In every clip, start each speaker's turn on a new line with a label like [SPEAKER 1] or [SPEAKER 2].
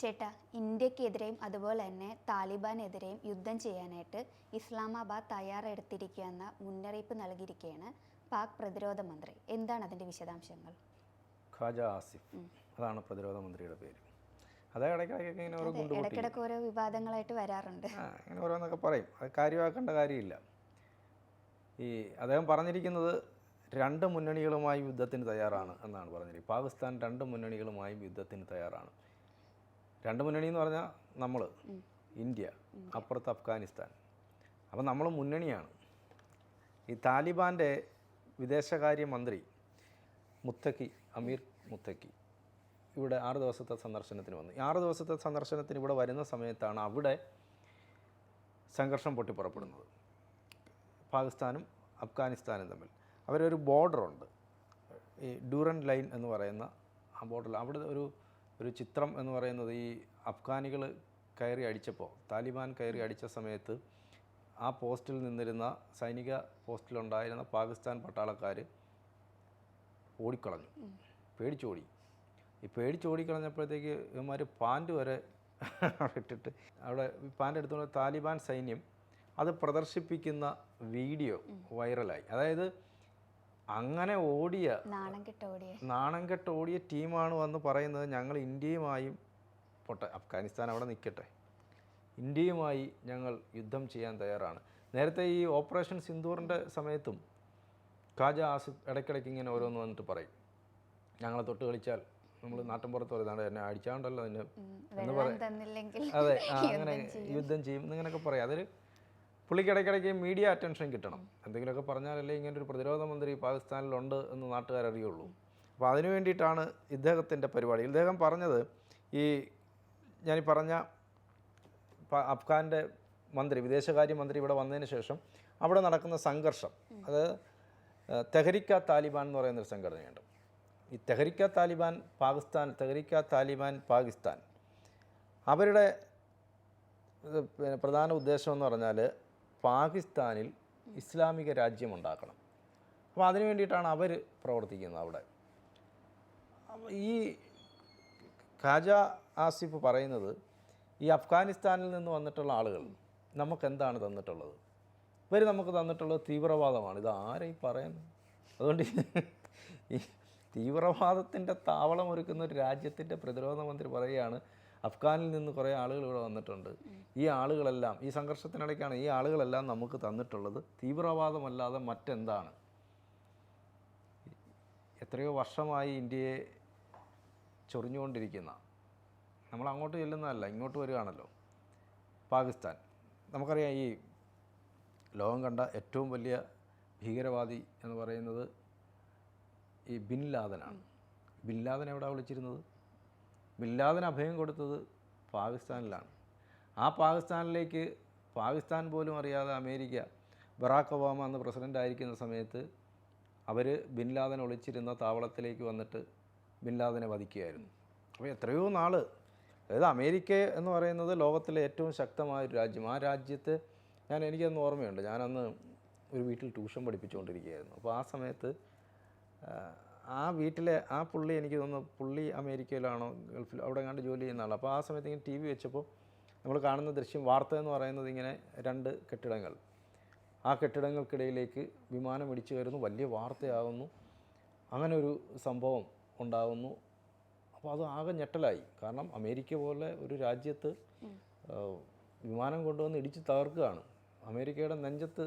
[SPEAKER 1] ചേട്ടാ ഇന്ത്യക്കെതിരെയും അതുപോലെ തന്നെ താലിബാനെതിരെയും യുദ്ധം ചെയ്യാനായിട്ട് ഇസ്ലാമാബാദ് തയ്യാറെടുത്തിരിക്കുകയെന്ന മുന്നറിയിപ്പ് നൽകിയിരിക്കുകയാണ് പാക് പ്രതിരോധ മന്ത്രി. എന്താണ് അതിന്റെ വിശദാംശങ്ങൾ?
[SPEAKER 2] ഖാജ ആസിഫ്. അതാണ് പ്രതിരോധ മന്ത്രിയുടെ പേര്. അതേ ഇടയ്ക്കിടയ്ക്കൊക്കെ ഇങ്ങനെ ഓരോ
[SPEAKER 1] ഇടയ്ക്കിടയ്ക്ക് ഓരോ വിവാദങ്ങളായിട്ട് വരാറുണ്ട്.
[SPEAKER 2] ഇങ്ങനെ ഓരോന്നൊക്കെ പറയും. അത് കാര്യമാക്കേണ്ട കാര്യമില്ല. ഈ അദ്ദേഹം പറഞ്ഞിരിക്കുന്നത് രണ്ട് മുന്നണികളുമായും യുദ്ധത്തിന് തയ്യാറാണ് എന്നാണ് പറഞ്ഞത് പാകിസ്ഥാൻ രണ്ട് മുന്നണികളുമായും യുദ്ധത്തിന് തയ്യാറാണ്. രണ്ട് മുന്നണി എന്ന് പറഞ്ഞാൽ നമ്മൾ ഇന്ത്യ അപ്പുറത്ത് അഫ്ഗാനിസ്ഥാൻ. അപ്പം നമ്മൾ മുന്നണിയാണ്. ഈ താലിബാന്റെ വിദേശകാര്യമന്ത്രി മുത്തക്കി അമീർ മുത്തക്കി ഇവിടെ ആറ് ദിവസത്തെ സന്ദർശനത്തിന് വന്നു. ഈ ആറ് ദിവസത്തെ സന്ദർശനത്തിന് ഇവിടെ വരുന്ന സമയത്താണ് അവിടെ സംഘർഷം പൊട്ടിപ്പുറപ്പെടുന്നത്. പാകിസ്ഥാനും അഫ്ഗാനിസ്ഥാനും തമ്മിൽ. അവരൊരു ബോർഡറുണ്ട്. ഈ ഡ്യൂറൻ ലൈൻ എന്ന് പറയുന്ന ആ ബോർഡറിൽ അവിടെ ഒരു ഒരു ചിത്രം എന്ന് പറയുന്നത് ഈ അഫ്ഗാനികൾ കയറി അടിച്ചപ്പോൾ താലിബാൻ കയറി അടിച്ച സമയത്ത് ആ പോസ്റ്റിൽ നിന്നിരുന്ന സൈനിക പോസ്റ്റിലുണ്ടായിരുന്ന പാകിസ്ഥാൻ പട്ടാളക്കാർ ഓടിക്കളഞ്ഞു. പേടിച്ചോടി. ഈ പേടിച്ചോടിക്കളഞ്ഞപ്പോഴത്തേക്ക് ഇവന്മാർ പാന്റ് വരെ ഇട്ടിട്ട് അവിടെ പാന്റ് എടുത്തുകൊണ്ട് താലിബാൻ സൈന്യം അത് പ്രദർശിപ്പിക്കുന്ന വീഡിയോ വൈറലായി. അതായത് അങ്ങനെ ഓടിയ
[SPEAKER 1] നാണം
[SPEAKER 2] കെട്ട് ഓടിയ. ടീമാണ് വന്ന് പറയുന്നത് ഞങ്ങൾ ഇന്ത്യയുമായും പോട്ടെ അഫ്ഗാനിസ്ഥാൻ അവിടെ നിൽക്കട്ടെ. ഇന്ത്യയുമായി ഞങ്ങൾ യുദ്ധം ചെയ്യാൻ തയ്യാറാണ്. നേരത്തെ ഈ ഓപ്പറേഷൻ സിന്ദൂറിന്റെ സമയത്തും ഖാജ ആസിഫ് ഇടയ്ക്കിടയ്ക്ക് ഇങ്ങനെ ഓരോന്ന് വന്നിട്ട് പറയും. ഞങ്ങളെ തൊട്ട് കളിച്ചാൽ നമ്മൾ നാട്ടിൻപുറത്ത് പറയുന്നത് എന്നെ അടിച്ചാണ്ടല്ലോ എന്നെ എന്ന്
[SPEAKER 1] പറയും.
[SPEAKER 2] അതെ അങ്ങനെ യുദ്ധം ചെയ്യും എന്നിങ്ങനെയൊക്കെ പറയാം. അതൊരു പുള്ളിക്ക് ഇടയ്ക്കിടയ്ക്ക് മീഡിയ അറ്റൻഷൻ കിട്ടണം. എന്തെങ്കിലുമൊക്കെ പറഞ്ഞാലല്ലേ ഇങ്ങനെ ഒരു പ്രതിരോധ മന്ത്രി പാകിസ്ഥാനിലുണ്ട് എന്ന് നാട്ടുകാരറിയുള്ളൂ. അപ്പോൾ അതിനു വേണ്ടിയിട്ടാണ് ഇദ്ദേഹത്തിന്റെ പരിപാടി. ഇദ്ദേഹം പറഞ്ഞത് ഈ ഞാൻ പറഞ്ഞ അഫ്ഗാന്റെ മന്ത്രി വിദേശകാര്യമന്ത്രി ഇവിടെ വന്നതിന് ശേഷം അവിടെ നടക്കുന്ന സംഘർഷം. അത് തെഹരിക്ക താലിബാൻ എന്ന് പറയുന്നൊരു സംഘടനയുണ്ട്. ഈ തെഹരിക്ക താലിബാൻ പാകിസ്ഥാൻ തെഹരിക്ക താലിബാൻ പാകിസ്ഥാൻ. അവരുടെ പ്രധാന ഉദ്ദേശം എന്ന് പറഞ്ഞാൽ പാകിസ്ഥാനിൽ ഇസ്ലാമിക രാജ്യമുണ്ടാക്കണം. അപ്പോൾ അതിനു വേണ്ടിയിട്ടാണ് അവർ പ്രവർത്തിക്കുന്നത് അവിടെ. ഈ ഖാജ ആസിഫ് പറയുന്നത് ഈ അഫ്ഗാനിസ്ഥാനിൽ നിന്ന് വന്നിട്ടുള്ള ആളുകൾ നമുക്ക് എന്താണ് തന്നിട്ടുള്ളത്? ഇവർ നമുക്ക് തന്നിട്ടുള്ളത് തീവ്രവാദമാണ്. ഇത് ആരെയും പറയുന്നത്? അതുകൊണ്ട് ഈ തീവ്രവാദത്തിന്റെ താവളം ഒരുക്കുന്ന ഒരു രാജ്യത്തിന്റെ പ്രതിരോധ മന്ത്രി പറയുകയാണ് അഫ്ഗാനിൽ നിന്ന് കുറേ ആളുകൾ ഇവിടെ വന്നിട്ടുണ്ട്. ഈ ആളുകളെല്ലാം ഈ സംഘർഷത്തിനിടയ്ക്കാണ് ഈ ആളുകളെല്ലാം നമുക്ക് തന്നിട്ടുള്ളത്. തീവ്രവാദമല്ലാതെ മറ്റെന്താണ്? എത്രയോ വർഷമായി ഇന്ത്യയെ ചൊറിഞ്ഞുകൊണ്ടിരിക്കുന്ന നമ്മൾ അങ്ങോട്ട് ചെല്ലുന്നതല്ല ഇങ്ങോട്ട് വരികയാണല്ലോ. പാകിസ്ഥാൻ. നമുക്കറിയാം ഈ ലോകം കണ്ട ഏറ്റവും വലിയ ഭീകരവാദി എന്ന് പറയുന്നത് ഈ ബിൻ ലാദനാണ്. ബിൻ ലാദൻ എവിടെ വിളിച്ചിരുന്നത്? ബിൻ ലാദൻ അഭയം കൊടുത്തത് പാകിസ്ഥാനിലാണ്. ആ പാകിസ്ഥാനിലേക്ക് പാകിസ്ഥാൻ പോലും അറിയാതെ അമേരിക്ക ബറാക്ക് ഒബാമ അന്ന് പ്രസിഡന്റ് ആയിരിക്കുന്ന സമയത്ത് അവർ ബിൻ ലാദൻ ഒളിച്ചിരുന്ന താവളത്തിലേക്ക് വന്നിട്ട് ബിൻ ലാദനെ വധിക്കുകയായിരുന്നു. അപ്പോൾ എത്രയോ നാൾ അതായത് അമേരിക്ക എന്ന് പറയുന്നത് ലോകത്തിലെ ഏറ്റവും ശക്തമായ ഒരു രാജ്യം. ആ രാജ്യത്ത് ഞാൻ എനിക്കന്ന് ഓർമ്മയുണ്ട്. ഞാനന്ന് ഒരു വീട്ടിൽ ട്യൂഷൻ പഠിപ്പിച്ചുകൊണ്ടിരിക്കുകയായിരുന്നു. അപ്പോൾ ആ സമയത്ത് ആ, വീട്ടിലെ ആ പുള്ളി എനിക്ക് തോന്നുന്നു പുള്ളി അമേരിക്കയിലാണോ ഗൾഫിൽ അവിടെ കണ്ട് ജോലി ചെയ്യുന്ന ആളാണ് അപ്പോൾ ആ സമയത്ത് ഇങ്ങനെ ടി വി വെച്ചപ്പോൾ നമ്മൾ കാണുന്ന ദൃശ്യം വാർത്ത എന്ന് പറയുന്നത് ഇങ്ങനെ രണ്ട് കെട്ടിടങ്ങൾ. ആ കെട്ടിടങ്ങൾക്കിടയിലേക്ക് വിമാനം ഇടിച്ചു കയറുന്നു വലിയ വാർത്തയാകുന്നു. അങ്ങനെ ഒരു സംഭവം ഉണ്ടാകുന്നു. അപ്പോൾ അത് ആകെ ഞെട്ടലായി. കാരണം അമേരിക്ക പോലെ ഒരു രാജ്യത്ത് വിമാനം കൊണ്ടുവന്ന് ഇടിച്ച് തകർക്കുകയാണ്. അമേരിക്കയുടെ നെഞ്ചത്ത്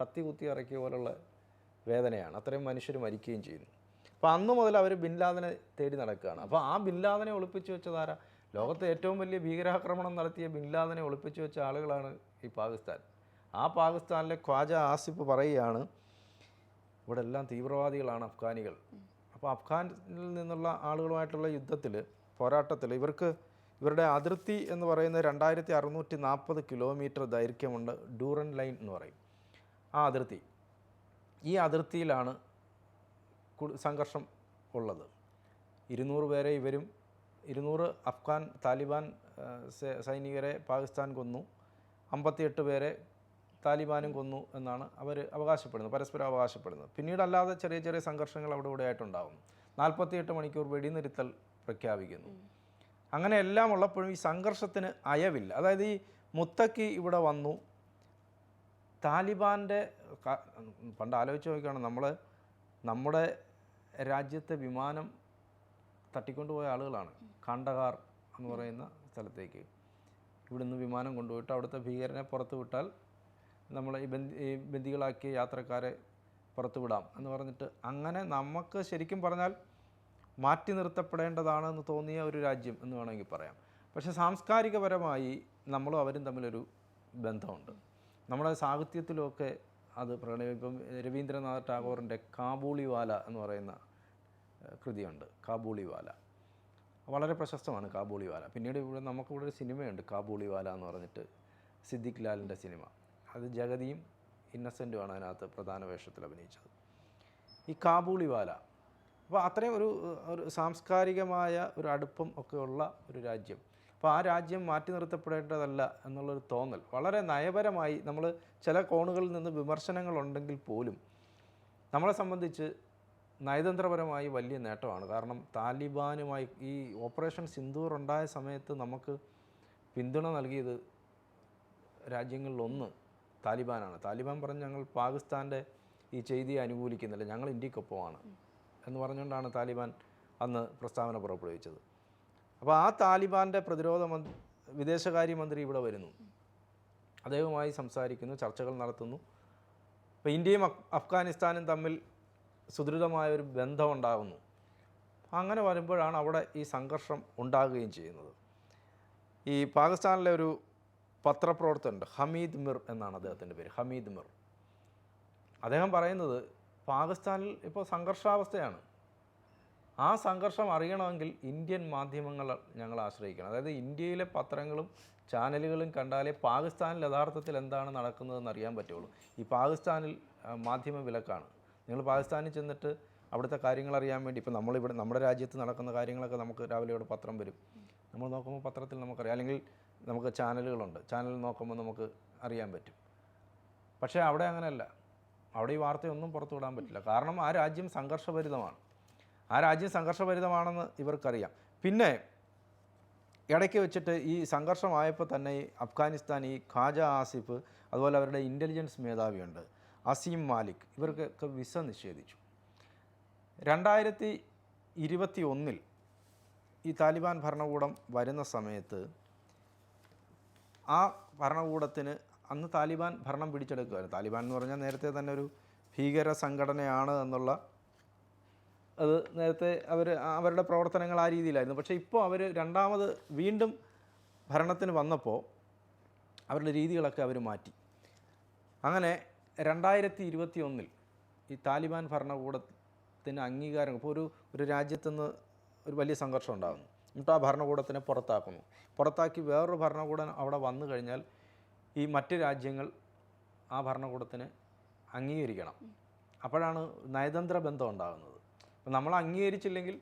[SPEAKER 2] കത്തി കുത്തി ഇറക്കിയ പോലുള്ള വേദനയാണ്. അത്രയും മനുഷ്യർ മരിക്കുകയും ചെയ്യുന്നു. അപ്പോൾ അന്ന് മുതൽ അവർ ബിൻലാദനെ തേടി നടക്കുകയാണ്. അപ്പോൾ ആ ബിൻലാദനെ ഒളിപ്പിച്ചു വെച്ചതാരാ ലോകത്തെ ഏറ്റവും വലിയ ഭീകരാക്രമണം നടത്തിയ ബിൻലാദനെ ഒളിപ്പിച്ചു വെച്ച ആളുകളാണ് ഈ പാകിസ്ഥാൻ. ആ പാകിസ്ഥാനിലെ ഖ്വാജ ആസിഫ് പറയുകയാണ് ഇവിടെ എല്ലാം തീവ്രവാദികളാണ് അഫ്ഗാനികൾ. അപ്പോൾ അഫ്ഗാനിൽ നിന്നുള്ള ആളുകളുമായിട്ടുള്ള യുദ്ധത്തിൽ പോരാട്ടത്തിൽ ഇവർക്ക് ഇവരുടെ അതിർത്തി എന്ന് പറയുന്നത് രണ്ടായിരത്തി അറുന്നൂറ്റി നാൽപ്പത് കിലോമീറ്റർ ദൈർഘ്യമുണ്ട് ഡൂറൻ ലൈൻ എന്ന് പറയും. ആ അതിർത്തി. ഈ അതിർത്തിയിലാണ് സംഘർഷം ഉള്ളത്. ഇരുന്നൂറ് പേരെ ഇവരും ഇരുന്നൂറ് അഫ്ഗാൻ താലിബാൻ സൈനികരെ പാകിസ്ഥാൻ കൊന്നു അമ്പത്തിയെട്ട് പേരെ താലിബാനും കൊന്നു എന്നാണ് അവർ അവകാശപ്പെടുന്നത് പരസ്പരം അവകാശപ്പെടുന്നത്. പിന്നീട് അല്ലാതെ ചെറിയ ചെറിയ സംഘർഷങ്ങൾ അവിടെ ഇവിടെ ആയിട്ടുണ്ടാകുന്നു നാൽപ്പത്തിയെട്ട് മണിക്കൂർ വെടിനിരുത്തൽ പ്രഖ്യാപിക്കുന്നു. അങ്ങനെ എല്ലാം ഉള്ളപ്പോഴും ഈ സംഘർഷത്തിന് അയവില്ല. അതായത് ഈ മുത്തക്കി ഇവിടെ വന്നു. താലിബാന്റെ പണ്ട് ആലോചിച്ച് നോക്കുകയാണ് നമ്മൾ നമ്മുടെ രാജ്യത്തെ വിമാനം തട്ടിക്കൊണ്ടുപോയ ആളുകളാണ്. കാണ്ടഹാർ എന്ന് പറയുന്ന സ്ഥലത്തേക്ക്. ഇവിടുന്ന് വിമാനം കൊണ്ടുപോയിട്ട് അവിടുത്തെ ഭീകരനെ പുറത്ത് വിട്ടാൽ നമ്മൾ ഈ ബന്ധി ഈ ബന്ദികളാക്കിയ യാത്രക്കാരെ പുറത്ത് വിടാം എന്ന് പറഞ്ഞിട്ട് അങ്ങനെ നമുക്ക് ശരിക്കും പറഞ്ഞാൽ മാറ്റി നിർത്തപ്പെടേണ്ടതാണ് എന്ന് തോന്നിയ ഒരു രാജ്യം എന്ന് വേണമെങ്കിൽ പറയാം. പക്ഷെ സാംസ്കാരികപരമായി നമ്മളും അവരും തമ്മിലൊരു ബന്ധമുണ്ട്. നമ്മുടെ സാഹിത്യത്തിലുമൊക്കെ അത് പ്രകടനം ഇപ്പം രവീന്ദ്രനാഥ് ടാഗോറിന്റെ കാബൂളിവാല എന്ന് പറയുന്ന കൃതിയുണ്ട്. കാബൂളിവാല. വളരെ പ്രശസ്തമാണ് കാബൂളിവാല. പിന്നീട് ഇവിടെ നമുക്കിവിടെ ഒരു സിനിമയുണ്ട് കാബൂളിവാല എന്ന് പറഞ്ഞിട്ട് സിദ്ദിഖ് ലാലിന്റെ സിനിമ. അത് ജഗതിയും ഇന്നസെന്റുമാണ് അതിനകത്ത് പ്രധാന വേഷത്തിൽ അഭിനയിച്ചത്. ഈ കാബൂളിവാല അപ്പോൾ അത്രയും ഒരു ഒരു സാംസ്കാരികമായ ഒരു അടുപ്പം ഒക്കെ ഉള്ള ഒരു രാജ്യം. അപ്പോൾ ആ രാജ്യം മാറ്റി നിർത്തപ്പെടേണ്ടതല്ല എന്നുള്ളൊരു തോന്നൽ. വളരെ നയപരമായി നമ്മൾ ചില കോണുകളിൽ നിന്ന് വിമർശനങ്ങളുണ്ടെങ്കിൽ പോലും നമ്മളെ സംബന്ധിച്ച് നയതന്ത്രപരമായി വലിയ നേട്ടമാണ്. കാരണം താലിബാനുമായി ഈ ഓപ്പറേഷൻ സിന്ദൂർ ഉണ്ടായ സമയത്ത് നമുക്ക് പിന്തുണ നൽകിയത് രാജ്യങ്ങളിലൊന്ന് താലിബാനാണ്. താലിബാൻ പറഞ്ഞ് ഞങ്ങൾ പാകിസ്ഥാന്റെ ഈ ചെയ്തിയെ അനുകൂലിക്കുന്നില്ല ഞങ്ങൾ ഇന്ത്യക്കൊപ്പമാണ് എന്ന് പറഞ്ഞുകൊണ്ടാണ് താലിബാൻ അന്ന് പ്രസ്താവന പുറപ്പെടുവിച്ചത്. അപ്പോൾ ആ താലിബാന്റെ പ്രതിരോധ മന്ത്രി വിദേശകാര്യമന്ത്രി ഇവിടെ വരുന്നു. അദ്ദേഹവുമായി സംസാരിക്കുന്നു ചർച്ചകൾ നടത്തുന്നു. അപ്പോൾ ഇന്ത്യയും അഫ്ഗാനിസ്ഥാനും തമ്മിൽ സുദൃഢമായ ഒരു ബന്ധം ഉണ്ടാകുന്നു അങ്ങനെ വരുമ്പോഴാണ് അവിടെ ഈ സംഘർഷം ഉണ്ടാകുകയും ചെയ്യുന്നത്. ഈ പാകിസ്ഥാനിലെ ഒരു പത്രപ്രവർത്തകനുണ്ട് ഹമീദ് മിർ എന്നാണ് അദ്ദേഹത്തിന്റെ പേര് ഹമീദ് മിർ. അദ്ദേഹം പറയുന്നത് പാകിസ്ഥാനിൽ ഇപ്പോൾ സംഘർഷാവസ്ഥയാണ്. ആ സംഘർഷം അറിയണമെങ്കിൽ ഇന്ത്യൻ മാധ്യമങ്ങൾ ഞങ്ങൾ ആശ്രയിക്കണം. അതായത് ഇന്ത്യയിലെ പത്രങ്ങളും ചാനലുകളും കണ്ടാലേ പാകിസ്ഥാനിൽ യഥാർത്ഥത്തിൽ എന്താണ് നടക്കുന്നതെന്ന് അറിയാൻ പറ്റുള്ളൂ. ഈ പാകിസ്ഥാനിൽ മാധ്യമ വിലക്കാണ്. നിങ്ങൾ പാകിസ്ഥാനിൽ ചെന്നിട്ട് അവിടുത്തെ കാര്യങ്ങൾ അറിയാൻ വേണ്ടി ഇപ്പോൾ നമ്മളിവിടെ നമ്മുടെ രാജ്യത്ത് നടക്കുന്ന കാര്യങ്ങളൊക്കെ നമുക്ക് രാവിലെ ഇവിടെ പത്രം വരും. നമ്മൾ നോക്കുമ്പോൾ പത്രത്തിൽ നമുക്കറിയാം. അല്ലെങ്കിൽ നമുക്ക് ചാനലുകളുണ്ട്. ചാനൽ നോക്കുമ്പോൾ നമുക്ക് അറിയാൻ പറ്റും. പക്ഷേ അവിടെ അങ്ങനെയല്ല. അവിടെ ഈ വാർത്തയൊന്നും പുറത്തു വിടാൻ പറ്റില്ല. കാരണം ആ രാജ്യം സംഘർഷഭരിതമാണ്. ആ രാജ്യം സംഘർഷഭരിതമാണെന്ന് ഇവർക്കറിയാം. പിന്നെ ഇടയ്ക്ക് വെച്ചിട്ട് ഈ സംഘർഷമായപ്പോൾ തന്നെ അഫ്ഗാനിസ്ഥാൻ ഈ ഖാജ ആസിഫ് അതുപോലെ അവരുടെ ഇന്റലിജൻസ് മേധാവിയുണ്ട് അസീം മാലിക് ഇവർക്കൊക്കെ വിസ നിഷേധിച്ചു. രണ്ടായിരത്തി ഇരുപത്തി ഒന്നിൽ ഈ താലിബാൻ ഭരണകൂടം വരുന്ന സമയത്ത് ആ ഭരണകൂടത്തിന് അന്ന് താലിബാൻ ഭരണം പിടിച്ചെടുക്കുകയായിരുന്നു താലിബാൻ എന്ന് പറഞ്ഞാൽ നേരത്തെ തന്നെ ഒരു ഭീകര സംഘടനയാണ് എന്നുള്ള അത് നേരത്തെ അവർ അവരുടെ പ്രവർത്തനങ്ങൾ ആ രീതിയിലായിരുന്നു. പക്ഷേ ഇപ്പോൾ അവർ രണ്ടാമത് വീണ്ടും ഭരണത്തിന് വന്നപ്പോൾ അവരുടെ രീതികളൊക്കെ അവർ മാറ്റി. അങ്ങനെ രണ്ടായിരത്തി ഇരുപത്തി ഒന്നിൽ ഈ താലിബാൻ ഭരണകൂടത്തിന് അംഗീകാരം ഇപ്പോൾ ഒരു ഒരു രാജ്യത്തുനിന്ന് ഒരു വലിയ സംഘർഷം ഉണ്ടാകുന്നു. എന്നിട്ട് ആ ഭരണകൂടത്തിനെ പുറത്താക്കുന്നു. പുറത്താക്കി വേറൊരു ഭരണകൂടം അവിടെ വന്നു കഴിഞ്ഞാൽ ഈ മറ്റ് രാജ്യങ്ങൾ ആ ഭരണകൂടത്തിന് അംഗീകരിക്കണം. അപ്പോഴാണ് നയതന്ത്ര ബന്ധം ഉണ്ടാകുന്നത്. അപ്പം നമ്മൾ അംഗീകരിച്ചില്ലെങ്കിൽ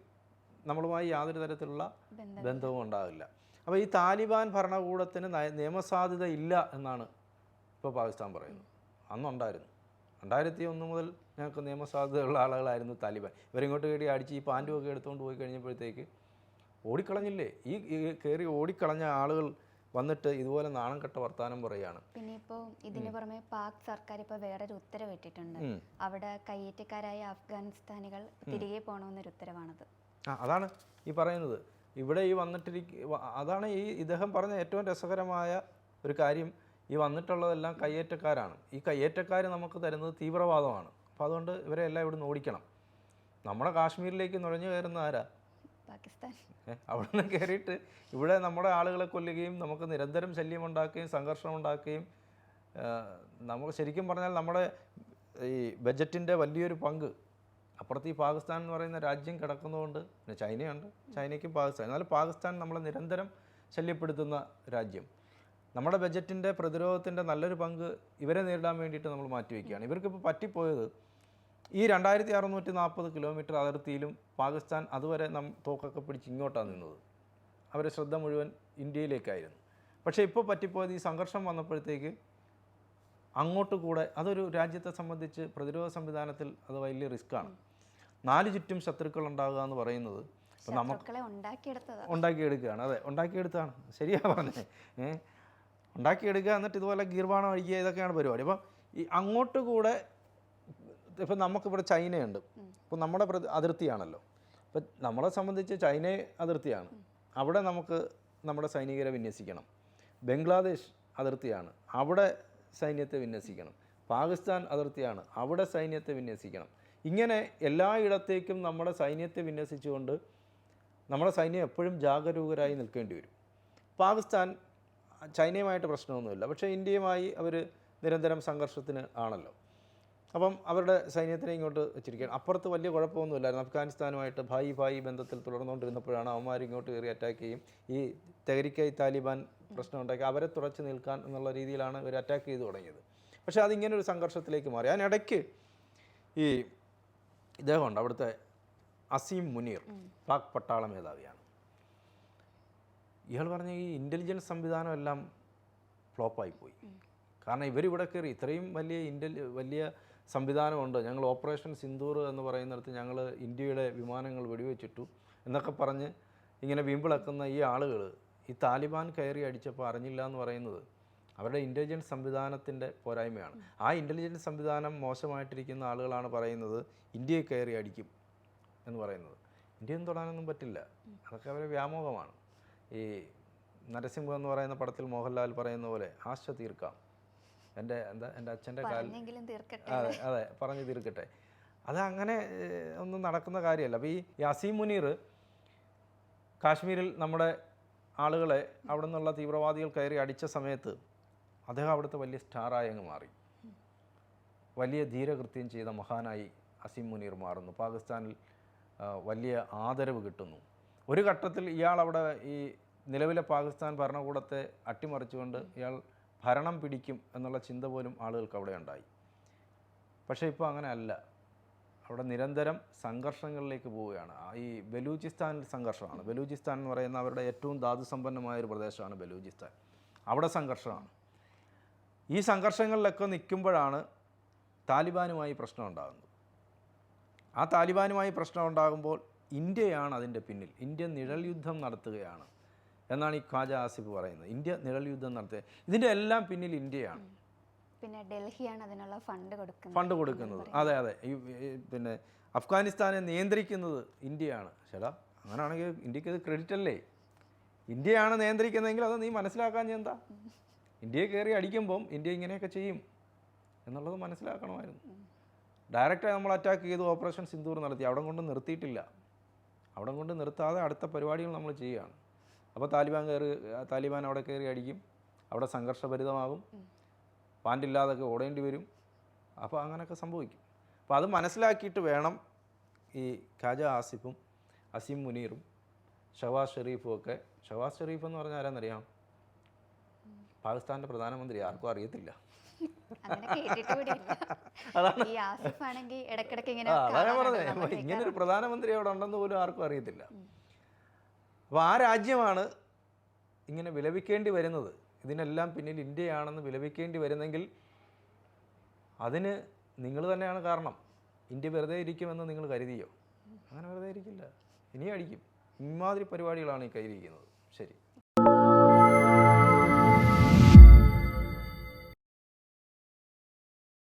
[SPEAKER 2] നമ്മളുമായി യാതൊരു തരത്തിലുള്ള
[SPEAKER 1] ബന്ധം
[SPEAKER 2] ബന്ധവും ഉണ്ടാകില്ല അപ്പോൾ ഈ താലിബാൻ ഭരണകൂടത്തിന് നിയമസാധ്യത ഇല്ല എന്നാണ് ഇപ്പോൾ പാകിസ്ഥാൻ പറയുന്നത്. അന്നുണ്ടായിരുന്നു. രണ്ടായിരത്തി ഒന്ന് മുതൽ ഞങ്ങൾക്ക് നിയമസാധ്യതയുള്ള ആളുകളായിരുന്നു താലിബാൻ. ഇവരിങ്ങോട്ട് കയറി അടിച്ച് ഈ പാന്റുമൊക്കെ എടുത്തുകൊണ്ട് പോയി കഴിഞ്ഞപ്പോഴത്തേക്ക് ഓടിക്കളഞ്ഞില്ലേ? ഈ കയറി ഓടിക്കളഞ്ഞ ആളുകൾ വന്നിട്ട് ഇതുപോലെ നാണം കെട്ട വർത്താനം പറയുകയാണ്.
[SPEAKER 1] പിന്നെ ഇപ്പോൾ ഇതിന് പുറമെ പാക് സർക്കാർ ഇപ്പോൾ വേറൊരു
[SPEAKER 2] ഉത്തരവിട്ടിട്ടുണ്ട്.
[SPEAKER 1] അവിടെ കയ്യേറ്റക്കാരായ അഫ്ഗാനിസ്ഥാനികൾ തിരികെ പോകണമെന്നൊരു ഉത്തരവാണത്.
[SPEAKER 2] ആ അതാണ് ഈ പറയുന്നത്. ഇവിടെ ഈ വന്നിട്ടിരിക്ക അതാണ് ഈ ഇദ്ദേഹം പറഞ്ഞ ഏറ്റവും രസകരമായ ഒരു കാര്യം. ഈ വന്നിട്ടുള്ളതെല്ലാം കയ്യേറ്റക്കാരാണ്. ഈ കയ്യേറ്റക്കാർ നമുക്ക് തരുന്നത് തീവ്രവാദമാണ്. അപ്പോൾ അതുകൊണ്ട് ഇവരെ എല്ലാം ഇവിടുന്ന് ഓടിക്കണം. നമ്മുടെ കാശ്മീരിലേക്ക് നുഴഞ്ഞു കയറുന്ന ആരാ?
[SPEAKER 1] പാകിസ്ഥാൻ.
[SPEAKER 2] അവിടെ നിന്ന് കയറിയിട്ട് ഇവിടെ നമ്മുടെ ആളുകളെ കൊല്ലുകയും നമുക്ക് നിരന്തരം ശല്യം ഉണ്ടാക്കുകയും സംഘർഷം ഉണ്ടാക്കുകയും നമുക്ക് ശരിക്കും പറഞ്ഞാൽ നമ്മുടെ ഈ ബജറ്റിന്റെ വലിയൊരു പങ്ക് അപ്പുറത്ത് ഈ പാകിസ്ഥാൻ എന്ന് പറയുന്ന രാജ്യം കിടക്കുന്നതുകൊണ്ട് പിന്നെ ചൈനയുണ്ട് ചൈനയ്ക്കും പാകിസ്ഥാൻ എന്നാലും പാകിസ്ഥാൻ നമ്മളെ നിരന്തരം ശല്യപ്പെടുത്തുന്ന രാജ്യം. നമ്മുടെ ബജറ്റിന്റെ പ്രതിരോധത്തിന്റെ നല്ലൊരു പങ്ക് ഇവരെ നേരിടാൻ വേണ്ടിയിട്ട് നമ്മൾ മാറ്റിവെക്കുകയാണ്. ഇവർക്കിപ്പോൾ പറ്റിപ്പോയത് ഈ രണ്ടായിരത്തി അറുന്നൂറ്റി നാൽപ്പത് കിലോമീറ്റർ അതിർത്തിയിലും പാകിസ്ഥാൻ അതുവരെ നം തോക്കൊക്കെ പിടിച്ച് ഇങ്ങോട്ടാണ് നിന്നത്. അവരെ ശ്രദ്ധ മുഴുവൻ ഇന്ത്യയിലേക്കായിരുന്നു. പക്ഷേ ഇപ്പോൾ പറ്റിപ്പോയത് ഈ സംഘർഷം വന്നപ്പോഴത്തേക്ക് അങ്ങോട്ട് കൂടെ അതൊരു രാജ്യത്തെ സംബന്ധിച്ച് പ്രതിരോധ സംവിധാനത്തിൽ അത് വലിയ റിസ്ക്കാണ്. നാല് ചുറ്റും ശത്രുക്കൾ ഉണ്ടാകുക എന്ന് പറയുന്നത് നമുക്ക് ഉണ്ടാക്കിയെടുക്കുകയാണ്. അതെ ഉണ്ടാക്കിയെടുത്താണ്. ശരിയാ പറഞ്ഞത്. ഏഹ് ഉണ്ടാക്കിയെടുക്കുക എന്നിട്ട് ഇതുപോലെ ഗീർവാണം അഴിക്കുക ഇതൊക്കെയാണ് പരിപാടി. അപ്പം ഈ അങ്ങോട്ട് കൂടെ ഇപ്പം നമുക്കിവിടെ ചൈനയുണ്ട്. ഇപ്പോൾ നമ്മുടെ അതിർത്തിയാണല്ലോ. അപ്പം നമ്മളെ സംബന്ധിച്ച് ചൈന അതിർത്തിയാണ്. അവിടെ നമുക്ക് നമ്മുടെ സൈനികരെ വിന്യസിക്കണം. ബംഗ്ലാദേശ് അതിർത്തിയാണ്. അവിടെ സൈന്യത്തെ വിന്യസിക്കണം. പാകിസ്ഥാൻ അതിർത്തിയാണ്. അവിടെ സൈന്യത്തെ വിന്യസിക്കണം. ഇങ്ങനെ എല്ലായിടത്തേക്കും നമ്മുടെ സൈന്യത്തെ വിന്യസിച്ചുകൊണ്ട് നമ്മുടെ സൈന്യം എപ്പോഴും ജാഗരൂകരായി നിൽക്കേണ്ടി വരും. പാകിസ്ഥാൻ ചൈനയുമായിട്ട് പ്രശ്നമൊന്നുമില്ല. പക്ഷേ ഇന്ത്യയുമായി അവർ നിരന്തരം സംഘർഷത്തിന് ആണല്ലോ. അപ്പം അവരുടെ സൈന്യത്തിനെ ഇങ്ങോട്ട് വെച്ചിരിക്കുകയാണ്. അപ്പുറത്ത് വലിയ കുഴപ്പമൊന്നുമില്ലായിരുന്നു. അഫ്ഗാനിസ്ഥാനുമായിട്ട് ഭായി ഭായി ബന്ധത്തിൽ തുടർന്നുകൊണ്ടിരുന്നപ്പോഴാണ് അവന്മാർ ഇങ്ങോട്ട് കയറി അറ്റാക്ക് ചെയ്യും. ഈ തെഹരിക്കൈ താലിബാൻ പ്രശ്നം ഉണ്ടാക്കി അവരെ തുറച്ച് നിൽക്കാൻ എന്നുള്ള രീതിയിലാണ് ഇവർ അറ്റാക്ക് ചെയ്തു തുടങ്ങിയത്. പക്ഷേ അതിങ്ങനെ ഒരു സംഘർഷത്തിലേക്ക് മാറി. അതിനിടയ്ക്ക് ഈ ഇദ്ദേഹമുണ്ട് അവിടുത്തെ അസീം മുനീർ പാക് പട്ടാള മേധാവിയാണ്. ഇയാൾ പറഞ്ഞ ഈ ഇന്റലിജൻസ് സംവിധാനം എല്ലാം ഫ്ലോപ്പായി പോയി. കാരണം ഇവരിവിടെ കയറി ഇത്രയും വലിയ ഇന്റലി വലിയ സംവിധാനമുണ്ട്. ഞങ്ങൾ ഓപ്പറേഷൻ സിന്ദൂർ എന്ന് പറയുന്നിടത്ത് ഞങ്ങൾ ഇന്ത്യയുടെ വിമാനങ്ങൾ വെടിവെച്ചിട്ടു. എന്നൊക്കെ പറഞ്ഞ് ഇങ്ങനെ വീമ്പിളക്കുന്ന ഈ ആളുകൾ ഈ താലിബാൻ കയറി അടിച്ചപ്പോൾ അറിഞ്ഞില്ല എന്ന് പറയുന്നത് അവരുടെ ഇന്റലിജൻസ് സംവിധാനത്തിന്റെ പോരായ്മയാണ്. ആ ഇന്റലിജൻസ് സംവിധാനം മോശമായിട്ടിരിക്കുന്ന ആളുകളാണ് പറയുന്നത് ഇന്ത്യയെ കയറി അടിക്കും എന്ന് പറയുന്നത്. ഇന്ത്യയൊന്നും തൊടാനൊന്നും പറ്റില്ല. അതൊക്കെ അവരെ വ്യാമോഹമാണ്. ഈ നരസിംഹം എന്ന് പറയുന്ന പടത്തിൽ മോഹൻലാൽ പറയുന്ന പോലെ ആശ തീർക്കാം എന്റെ എന്താ എന്റെ
[SPEAKER 1] അച്ഛന്റെ തീർക്കട്ടെ.
[SPEAKER 2] അതെ അതെ പറഞ്ഞു തീർക്കട്ടെ. അത് അങ്ങനെ ഒന്നും നടക്കുന്ന കാര്യമല്ല. അപ്പോൾ ഈ യാസീം മുനീർ കാശ്മീരിൽ നമ്മുടെ ആളുകളെ അവിടെ നിന്നുള്ള തീവ്രവാദികൾ കയറി അടിച്ച സമയത്ത് അദ്ദേഹം അവിടുത്തെ വലിയ സ്റ്റാറായി അങ്ങ് മാറി. വലിയ ധീരകൃത്യം ചെയ്ത മഹാനായി അസീം മുനീർ മാറുന്നു. പാകിസ്ഥാനിൽ വലിയ ആദരവ് കിട്ടുന്നു. ഒരു ഘട്ടത്തിൽ ഇയാൾ അവിടെ ഈ നിലവിലെ പാകിസ്ഥാൻ ഭരണകൂടത്തെ അട്ടിമറിച്ചുകൊണ്ട് ഇയാൾ ഭരണം പിടിക്കും എന്നുള്ള ചിന്ത പോലും ആളുകൾക്ക് അവിടെ ഉണ്ടായി. പക്ഷേ ഇപ്പോൾ അങ്ങനെ അല്ല അവിടെ നിരന്തരം സംഘർഷങ്ങളിലേക്ക് പോവുകയാണ്. ഈ ബലൂചിസ്ഥാനിൽ സംഘർഷമാണ്. ബലൂചിസ്ഥാൻ എന്ന് പറയുന്ന അവരുടെ ഏറ്റവും ധാതുസമ്പന്നമായ ഒരു പ്രദേശമാണ് ബലൂചിസ്ഥാൻ. അവിടെ സംഘർഷമാണ്. ഈ സംഘർഷങ്ങളിലൊക്കെ നിൽക്കുമ്പോഴാണ് താലിബാനുമായി പ്രശ്നം ഉണ്ടാകുന്നത്. ആ താലിബാനുമായി പ്രശ്നം ഉണ്ടാകുമ്പോൾ ഇന്ത്യയാണ് അതിന്റെ പിന്നിൽ. ഇന്ത്യ നിഴൽ യുദ്ധം നടത്തുകയാണ്. എന്നാണ് ഈ ഖാജ ആസിഫ് പറയുന്നത്. ഇന്ത്യ നിഴൽ യുദ്ധം നടത്തിയത് ഇതിന്റെ എല്ലാം പിന്നിൽ ഇന്ത്യയാണ്.
[SPEAKER 1] പിന്നെ ഡൽഹിയാണ് അതിനുള്ള ഫണ്ട് കൊടുക്കുന്നത്.
[SPEAKER 2] ഫണ്ട് കൊടുക്കുന്നത്. അതെ അതെ. ഈ പിന്നെ അഫ്ഗാനിസ്ഥാനെ നിയന്ത്രിക്കുന്നത് ഇന്ത്യയാണ്. ചേട്ടാ അങ്ങനെയാണെങ്കിൽ ഇന്ത്യയ്ക്ക് അത് ക്രെഡിറ്റ് അല്ലേ? ഇന്ത്യയാണ് നിയന്ത്രിക്കുന്നതെങ്കിൽ അത് നീ മനസ്സിലാക്കാൻ എന്താ? ഇന്ത്യയെ കയറി അടിക്കുമ്പം ഇന്ത്യ ഇങ്ങനെയൊക്കെ ചെയ്യും എന്നുള്ളത് മനസ്സിലാക്കണമായിരുന്നു. ഡയറക്റ്റായി നമ്മൾ അറ്റാക്ക് ചെയ്ത് ഓപ്പറേഷൻ സിന്ദൂർ നടത്തി. അവിടെ കൊണ്ട് നിർത്തിയിട്ടില്ല. അവിടെ കൊണ്ട് നിർത്താതെ അടുത്ത പരിപാടികൾ നമ്മൾ ചെയ്യുകയാണ്. അപ്പോൾ താലിബാൻ കയറി താലിബാൻ അവിടെ കയറി അടിക്കും. അവിടെ സംഘർഷഭരിതമാകും. പാന്റില്ലാതൊക്കെ ഓടേണ്ടി വരും. അപ്പോൾ അങ്ങനെയൊക്കെ സംഭവിക്കും. അപ്പോൾ അത് മനസ്സിലാക്കിയിട്ട് വേണം ഈ ഖാജ ആസിഫും അസീം മുനീറും ഷവാസ് ഷെരീഫും ഒക്കെ. ഷവാസ് ഷെരീഫ് എന്ന് പറഞ്ഞാൽ ആരാന്നറിയാം? പാകിസ്ഥാന്റെ പ്രധാനമന്ത്രി ആർക്കും അറിയത്തില്ല. ഇങ്ങനെ ഒരു പ്രധാനമന്ത്രി അവിടെ ഉണ്ടെന്ന് പോലും ആർക്കും അറിയത്തില്ല. അപ്പോൾ ആ രാജ്യമാണ് ഇങ്ങനെ വിലപിക്കേണ്ടി വരുന്നത്. ഇതിനെല്ലാം പിന്നിൽ ഇന്ത്യയാണെന്ന് വിലപിക്കേണ്ടി വരുന്നെങ്കിൽ അതിന് നിങ്ങൾ തന്നെയാണ് കാരണം. ഇന്ത്യ വെറുതെ ഇരിക്കുമെന്ന് നിങ്ങൾ കരുതിയോ? അങ്ങനെ വെറുതെ ഇരിക്കില്ല. ഇനിയും അടിക്കും. ഇമാതിരി പരിപാടികളാണ് ഈ കയ്യിരിക്കുന്നത് ശരി.